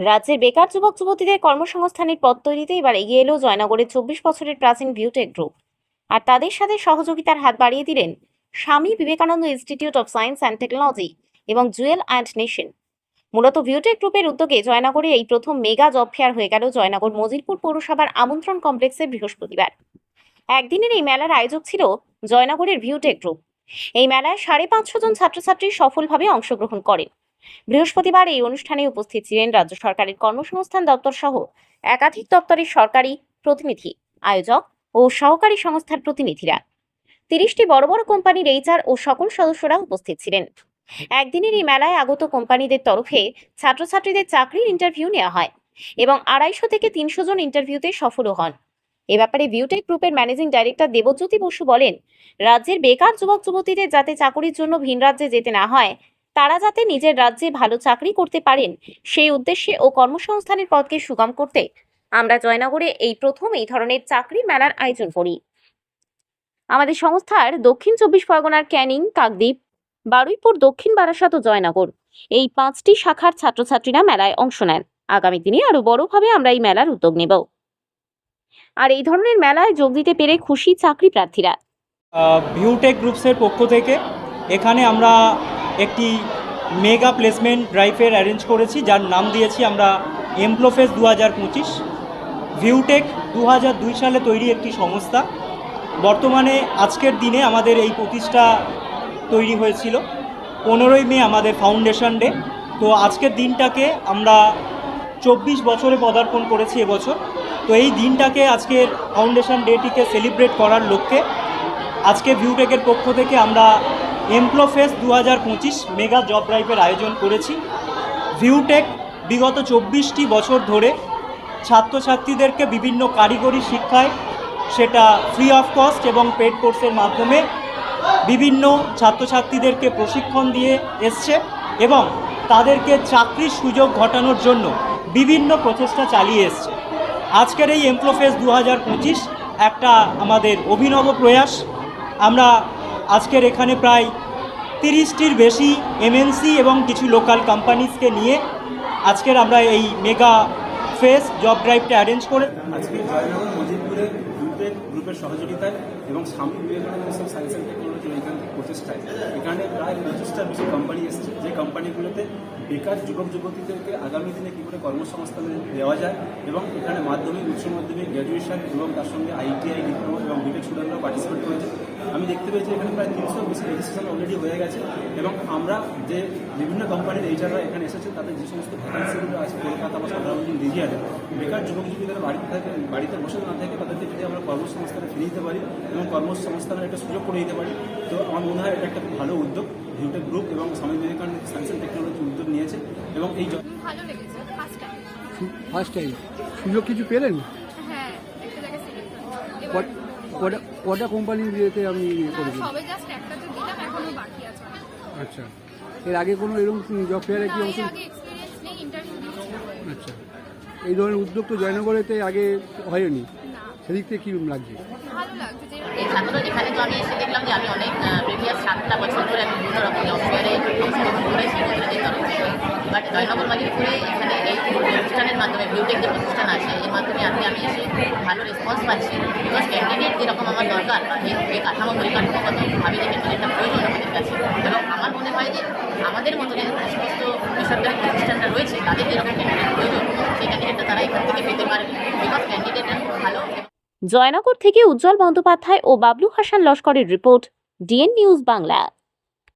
রাজ্যের বেকার যুবক যুবতীদের কর্মসংস্থানের পথ তৈরিতে এবার এগিয়ে এলো জয়নগরের চব্বিশ বছরের প্রাচীন ভিউটেক গ্রুপ। আর তাদের সাথে সহযোগিতার হাত বাড়িয়ে দিলেন Swami Vivekananda institute of science and technology এবং জুয়েল অ্যান্ড নেশন। মূলত ভিউটেক গ্রুপের উদ্যোগে জয়নগরে এই প্রথম মেগা জব ফেয়ার হয়ে গেল জয়নগর মজিরপুর পৌরসভার আমন্ত্রণ কমপ্লেক্সে বৃহস্পতিবার। একদিনের এই মেলার আয়োজক ছিল জয়নগরের ভিউটেক গ্রুপ। এই মেলায় সাড়ে পাঁচশো জন ছাত্রছাত্রী সফলভাবে অংশগ্রহণ করেন। বৃহস্পতিবার এই অনুষ্ঠানে উপস্থিত ছিলেন রাজ্য সরকারের কর্মসংস্থান দপ্তর সহ একাধিক দপ্তরের সরকারি প্রতিনিধি, আয়োজক ও সহকারী সংস্থার প্রতিনিধিরা। তিরিশটি বড় বড় কোম্পানির এইচআর ও সকল সদস্যরা উপস্থিত ছিলেন। একদিনের এই মেলায় আগত কোম্পানিদের তরফে ছাত্রছাত্রীদের চাকরির ইন্টারভিউ নেওয়া হয় এবং আড়াইশো থেকে তিনশো জন ইন্টারভিউতে সফলও হন। এ ব্যাপারে ভিউটেক গ্রুপের ম্যানেজিং ডাইরেক্টর দেবজ্যোতি বসু বলেন, রাজ্যের বেকার যুবক যুবতীদের যাতে চাকরির জন্য ভিন রাজ্যে যেতে না হয় তারা যাতে নিজের রাজ্যে ভালো চাকরি করতে পারেন, সেই উদ্দেশ্যে ও কর্মসংস্থানের পথকে সুগম করতে আমরা জয়নগরে এই প্রথম এই ধরনের চাকরি মেলার আয়োজন করি। আমাদের সংস্থার দক্ষিণ চব্বিশ পরগনার ক্যানিং, কাকদ্বীপ, বারুইপুর, দক্ষিণ বারাসাত ও জয়নগর এই পাঁচটি শাখার ছাত্রছাত্রীরা মেলায় অংশ নেন। আগামী দিনে আরও বড়ভাবে আমরা এই মেলার উদ্যোগ নেব। আর এই ধরনের মেলায় যোগ দিতে পেরে খুশি চাকরি প্রার্থীরা। ভিউটেক গ্রুপসের পক্ষ থেকে এখানে আমরা একটি মেগা প্লেসমেন্ট ড্রাইভের অ্যারেঞ্জ করেছি, যার নাম দিয়েছি আমরা এমপ্লোফেস দু হাজার পঁচিশ। ভিউটেক দু হাজার দুই সালে তৈরি একটি সংস্থা। বর্তমানে আজকের দিনে আমাদের এই প্রতিষ্ঠা তৈরি হয়েছিল, পনেরোই মে আমাদের ফাউন্ডেশন ডে। তো আজকের দিনটাকে আমরা চব্বিশ বছরে পদার্পণ করেছি এবছর। তো এই দিনটাকে আজকের ফাউন্ডেশন ডেটিকে সেলিব্রেট করার লক্ষ্যে আজকে ভিউটেকের পক্ষ থেকে আমরা এমপ্লোফেস দু হাজার পঁচিশ মেগা জব ড্রাইভের আয়োজন করেছি। ভিউটেক বিগত চব্বিশটি বছর ধরে ছাত্রছাত্রীদেরকে বিভিন্ন কারিগরি শিক্ষায়, সেটা ফ্রি অফ কস্ট এবং পেড কোর্সের মাধ্যমে বিভিন্ন ছাত্রছাত্রীদেরকে প্রশিক্ষণ দিয়ে এসছে এবং তাদেরকে চাকরির সুযোগ ঘটানোর জন্য বিভিন্ন প্রচেষ্টা চালিয়ে এসছে। আজকের এই এমপ্লোফেস দু হাজার পঁচিশ একটা আমাদের অভিনব প্রয়াস। আমরা আজকের এখানে প্রায় তিরিশটির বেশি এমএনসি এবং কিছু লোকাল কোম্পানিজকে নিয়ে আজকের আমরা এই মেগা ফেস জব ড্রাইভটা অ্যারেঞ্জ করে আজকে জয়নগর মজিদপুরে গ্রুপের গ্রুপের সহযোগিতায় এবং স্বামী বিবেকানন্দ সায়েন্স অ্যান্ড টেকনোলজির এইখান প্রচেষ্টায় এখানে প্রায় পঁচিশটার বেশি কোম্পানি এসছে। যে কোম্পানিগুলোতে বেকার যুবক যুবতীদেরকে আগামী দিনে কী করে কর্মসংস্থান দেওয়া যায় এবং এখানে মাধ্যমিক, উচ্চ মাধ্যমিক গ্র্যাজুয়েশন এবং তার সঙ্গে আইটিআই ডিপ্লোমা এবং বিটেক স্টুডেন্টরাও পার্টিসিপেট করেছে আমি দেখতে পেয়েছি এখানে প্রায় তিনশো বেশি রেজিস্ট্রেশন অলরেডি হয়ে গেছে এবং আমরা যে বিভিন্ন কোম্পানির এইচআররা এখানে এসেছে তাদের যে সমস্ত ভ্যাকান্সিগুলো আছে কলকাতা বা সাধারণ রিজিয়ানে বেকার যুবক যুবতীরা বাড়িতে থাকে বাড়িতে বসে না থাকে তাদেরকে যদি আমরা কর্মসংস্থানে ফিরে দিতে পারি এবং কর্মসংস্থানের একটা সুযোগ করে দিতে পারি তো আমার মনে হয় এটা একটা ভালো উদ্যোগ। ভিউটেক গ্রুপ এবং Swami Vivekananda science and technology উদ্যোগ নিয়েছে এবং এই ভালো লেগেছে ফার্স্ট টাইম ফার্স্ট টাইম সুযোগ কিছু পেলেন? হ্যাঁ একটা জায়গায় সিলেক্ট এবার কট- কটা কটা কোম্পানি দিয়েতে আপনি ইয়ে করেছেন? সবে জাস্ট একটা তো দিলাম এখনও বাকি আছে। আচ্ছা। এর আগে কোনো এরকম জব ফেয়ারে কি না, অংশ এর নেই ইন্টারভিউ আচ্ছা। এই ধরনের উদ্যোগ তো জয়নগরেতে আগে হয়নি। সেদিক থেকে কী লাগছে? ভালো লাগছে যে এই যেখানে আমি এসে দেখলাম যে আমি অনেক প্রিভিয়াস সাতটা বছর ধরে আমি বিভিন্ন রকম করেছি বাট জয়নগর মালিকপুরে এখানে এই অনুষ্ঠানের মাধ্যমে বিউটেক যে প্রতিষ্ঠান আছে, এর মাধ্যমে আজকে আমি এসে ভালো রেসপন্স পাচ্ছি। বিকজ ক্যান্ডিডেট যেরকম আমার দরকার, বা এই কাঠামো পরিকাঠামোগতভাবে যে ক্যান্ডিডেটটা প্রয়োজন আমাদের কাছে। এবং আমার মনে হয় যে আমাদের মতো যে সমস্ত বেসরকারি প্রতিষ্ঠানটা রয়েছে, তাদের যেরকম ক্যান্ডিডেট প্রয়োজন সেই ক্যান্ডিডেটটা তারা এখান থেকে পেতে পারবে বিকজ ক্যান্ডিডেটটা ভালো। জয়নগর থেকে উজ্জ্বল বন্দ্যোপাধ্যায় ও বাবলু হাসান লস্করের রিপোর্ট, ডিএন নিউজ বাংলা।